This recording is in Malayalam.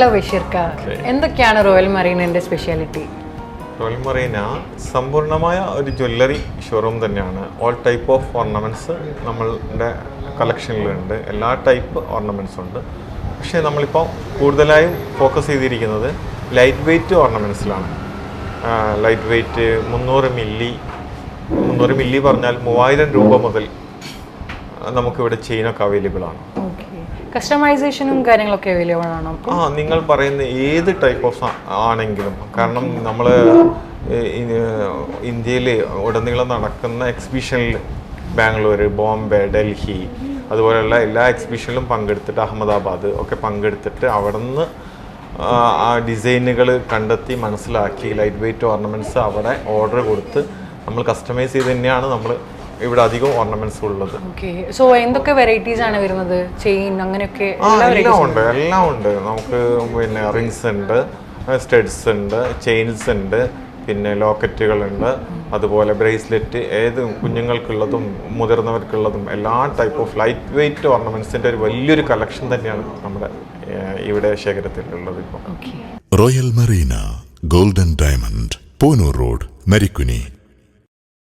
ഹലോ ബഷീർക്ക. എന്തൊക്കെയാണ് റോയൽ മറീനിന്റെ സ്പെഷ്യാലിറ്റി റോയൽ മറീന സമ്പൂർണമായ ഒരു ജ്വല്ലറി ഷോറൂം തന്നെയാണ്. ഓൾ ടൈപ്പ് ഓഫ് ഓർണമെന്റ്സ് നമ്മളുടെ കളക്ഷനിലുണ്ട് എല്ലാ ടൈപ്പ് ഓർണമെന്റ്സും ഉണ്ട്. പക്ഷേ നമ്മളിപ്പോൾ കൂടുതലായും ഫോക്കസ് ചെയ്തിരിക്കുന്നത് ലൈറ്റ് വെയ്റ്റ് ഓർണമെന്റ്സിലാണ് ലൈറ്റ് വെയ്റ്റ് മുന്നൂറ് മില്ലി മുന്നൂറ് മില്ലി പറഞ്ഞാൽ മൂവായിരം രൂപ മുതൽ നമുക്കിവിടെ ചെയിനൊക്കെ അവൈലബിൾ ആണ്. ഓക്കെ കസ്റ്റമൈസേഷനും കാര്യങ്ങളൊക്കെ അവൈലബിൾ ആണോ? ആ നിങ്ങൾ പറയുന്ന ഏത് ടൈപ്പ് ഓഫ് ആണെങ്കിലും. കാരണം നമ്മൾ ഇന്ത്യയിൽ ഉടനീളം നടക്കുന്ന എക്സിബിഷനിൽ ബാംഗ്ലൂർ ബോംബെ ഡൽഹി അതുപോലെയുള്ള എല്ലാ എക്സിബിഷനിലും പങ്കെടുത്തിട്ട് അഹമ്മദാബാദ് ഒക്കെ പങ്കെടുത്തിട്ട് അവിടെ നിന്ന് ആ ഡിസൈനുകൾ കണ്ടെത്തി മനസ്സിലാക്കി ലൈറ്റ് വെയ്റ്റ് ഓർണമെന്റ്സ് അവിടെ ഓർഡർ കൊടുത്ത് നമ്മൾ കസ്റ്റമൈസ് ചെയ്ത് തന്നെയാണ് നമ്മൾ ഇവിടെ അധികം ഓർണമെന്റ്സ് ഉള്ളത് ഓക്കെ. സോ എന്തൊക്കെ വെറൈറ്റീസ് ആണ് വരുന്നത്? ചെയിൻ അങ്ങനെയൊക്കെ എല്ലാം ഉണ്ട് എല്ലാം ഉണ്ട്. നമുക്ക് പിന്നെ റിങ്സ് ഉണ്ട് സ്റ്റഡ്സ് ഉണ്ട് ചെയിൻസ് ഉണ്ട് പിന്നെ ലോക്കറ്റുകൾ ഉണ്ട്. അതുപോലെ ബ്രേസ്ലെറ്റ് ഏത് കുഞ്ഞുങ്ങൾക്കുള്ളതും മുതിർന്നവർക്കുള്ളതും എല്ലാ ടൈപ്പ് ഓഫ് ലൈറ്റ് വെയിറ്റ് ഓർണമെന്റ്സിന്റെ ഒരു വലിയൊരു കളക്ഷൻ തന്നെയാണ് നമ്മുടെ ഇവിടെ ശേഖരത്തിലുള്ളത് ഇപ്പോൾ royal Marina golden diamond Poonoor road Narikkuni